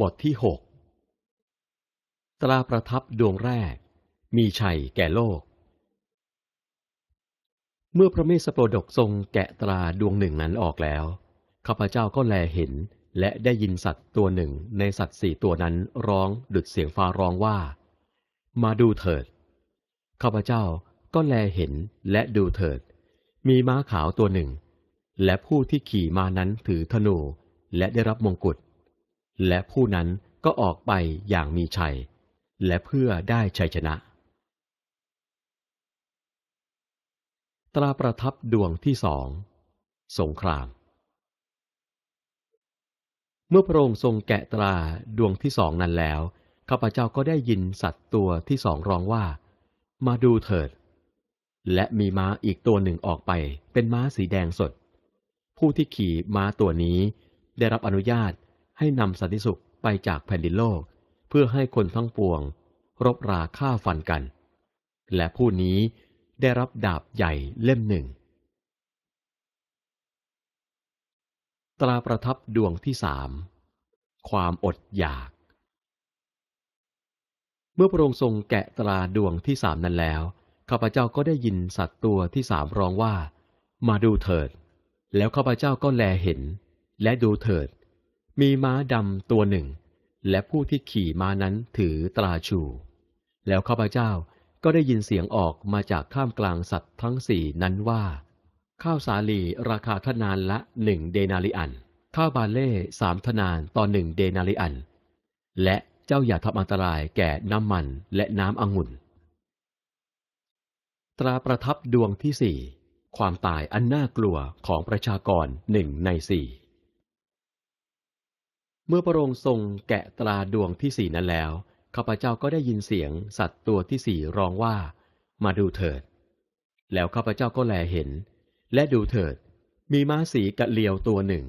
บทที่หกตราประทับดวงแรก มีชัยแก่โลก เมื่อพระเมสสโปรดกทรงแกะตราดวงหนึ่งนั้นออกแล้วข้าพเจ้าก็แลเห็น และได้ยินสัตว์ตัวหนึ่งในสัตว์สี่ตัวนั้นร้องดุดเสียงฟ้าร้องว่า มาดูเถิดข้าพเจ้าก็แลเห็นและดูเถิด มีม้าขาวตัวหนึ่ง และผู้ที่ขี่มานั้นถือธนูและได้รับมงกุฎ และผู้นั้นก็ออกไปอย่างมีชัย และเพื่อได้ชัยชนะ ตราประทับดวงที่สองสงคราม เมื่อพระองค์ทรงแกะตราดวงที่สองนั้นแล้วข้าพเจ้าก็ได้ยินสัตว์ตัวที่สองร้องว่า มาดูเถิด และมีม้าอีกตัวหนึ่งออกไป เป็นม้าสีแดงสด ผู้ที่ขี่ม้าตัวนี้ได้รับอนุญาต ให้นำสันติสุขไปจากแผ่นดินโลก เพื่อให้คนทั้งปวง รบราฆ่าฟันกัน และผู้นี้ได้รับดาบใหญ่เล่มหนึ่ง ตราประทับดวงที่สามความอดอยาก เมื่อพระองค์ทรงแกะตราดวงที่สามนั้นแล้วข้าพเจ้าก็ได้ยินสัตว์ตัวที่สามร้องว่า มาดูเถิด แล้วข้าพเจ้าก็แลเห็น และดูเถิด มีม้าดำตัวหนึ่ง และผู้ที่ขี่ม้านั้นถือตราชู แล้วข้าพเจ้าก็ได้ยินเสียงออกมาจากท่ามกลางสัตว์ทั้งสี่นั้นว่า ข้าวสาลีราคาทนานละหนึ่งเดนาริอัน ข้าวบาเล่สามทนานต่อหนึ่งเดนาริอัน และเจ้าอย่าทำอันตรายแก่น้ำมันและน้ำองุ่น ตราประทับดวงที่สี่ความตายอันน่ากลัวของประชากรหนึ่งในสี่ เมื่อพระองค์ทรงแกะตราดวงที่สี่นั้นแล้วข้าพเจ้าก็ได้ยินเสียงสัตว์ตัวที่สี่ร้องว่า มาดูเถิด แล้วข้าพเจ้าก็แลเห็น และดูเถิด มีม้าสีกะเลียวตัวหนึ่ง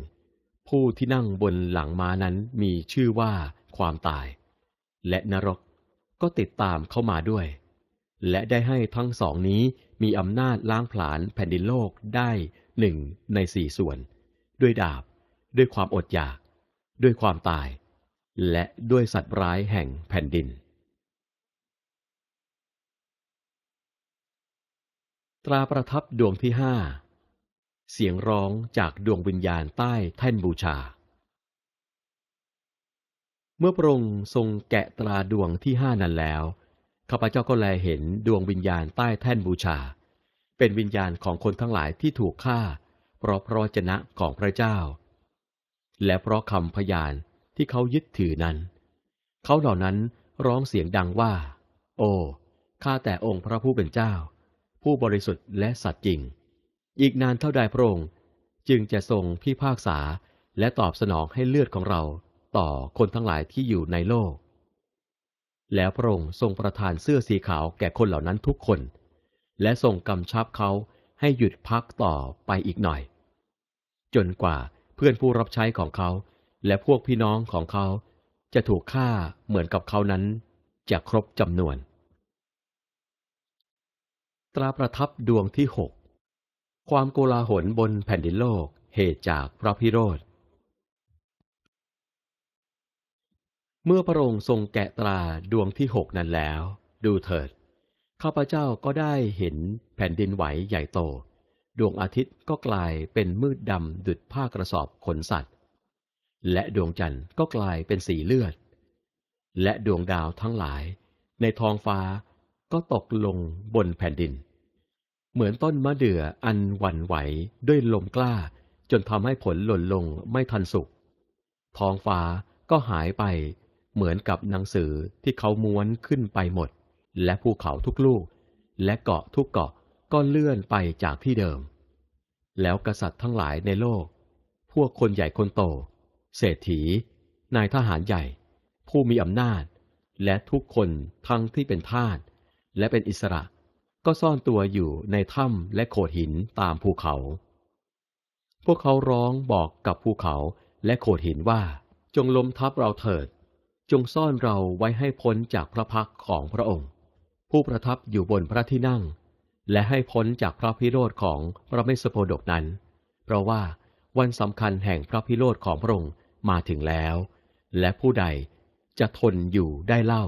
ผู้ที่นั่งบนหลังม้านั้นมีชื่อว่าความตาย และนรกก็ติดตามเข้ามาด้วย และได้ให้ทั้งสองนี้มีอำนาจล้างผลาญแผ่นดินโลกได้หนึ่งในสี่ส่วน ด้วยดาบ ด้วยความอดอยาก ด้วยความตาย และด้วยสัตว์ร้ายแห่งแผ่นดิน ตราประทับดวงที่ห้าเสียงร้องจากดวงวิญญาณใต้แท่นบูชา เมื่อพระองค์ทรงแกะตราดวงที่ห้านั้นแล้วข้าพเจ้าก็แลเห็นดวงวิญญาณใต้แท่นบูชา เป็นวิญญาณของคนทั้งหลายที่ถูกฆ่า เพราะพระเจนะของพระเจ้า และเพราะคำพยานที่เขายึดถือนั้น เขาเหล่านั้นร้องเสียงดังว่า โอ้ข้าแต่องค์พระผู้เป็นเจ้า ผู้บริสุทธิ์และสัตย์จริง อีกนานเท่าใดพระองค์จึงจะทรงพิพากษาและตอบสนองให้เลือดของเราต่อคนทั้งหลายที่อยู่ในโลก แล้วพระองค์ทรงประทานเสื้อสีขาวแก่คนเหล่านั้นทุกคน และทรงกำชับเขาให้หยุดพักต่อไปอีกหน่อย จนกว่า พื่อนผู้รับใช้ของเขา และพวกพี่น้องของเขา จะถูกฆ่าเหมือนกับเขานั้นจะครบจำนวน ตราประทับดวงที่หกความโกลาหลบนแผ่นดินโลกเหตุจากพระพิโรธ เมื่อพระองค์ทรงแกะตราดวงที่หกนั้นแล้ว ดูเถิด ข้าพเจ้าก็ได้เห็นแผ่นดินไหวใหญ่โต ดวงอาทิตย์ก็กลายเป็นมืดดำดุดผ้ากระสอบขนสัตว์ และดวงจันทร์ก็กลายเป็นสีเลือด และดวงดาวทั้งหลาย ในท้องฟ้าก็ตกลงบนแผ่นดิน เหมือนต้นมะเดื่ออันหวั่นไหวด้วยลมกล้า จนทำให้ผลหล่นลงไม่ทันสุกท้องฟ้าก็หายไปเหมือนกับหนังสือที่เขาม้วนขึ้นไปหมด และภูเขาทุกลูก และเกาะทุกเกาะ ก็เลื่อนไปจากที่เดิม แล้วกษัตริย์ทั้งหลายในโลก พวกคนใหญ่คนโต เศรษฐี นายทหารใหญ่ ผู้มีอำนาจ และทุกคนทั้งที่เป็นทาสและเป็นอิสระ ก็ซ่อนตัวอยู่ในถ้ำและโขดหินตามภูเขา พวกเขาร้องบอกกับภูเขาและโขดหินว่า จงล้มทับเราเถิด จงซ่อนเราไว้ให้พ้นจากพระพักของพระองค์ ผู้ประทับอยู่บนพระที่นั่ง และให้พ้นจากพระพิโรธของพระเมสสโพดกนั้น เพราะว่าวันสำคัญแห่งพระพิโรธของพระองค์มาถึงแล้ว และผู้ใดจะทนอยู่ได้เล่า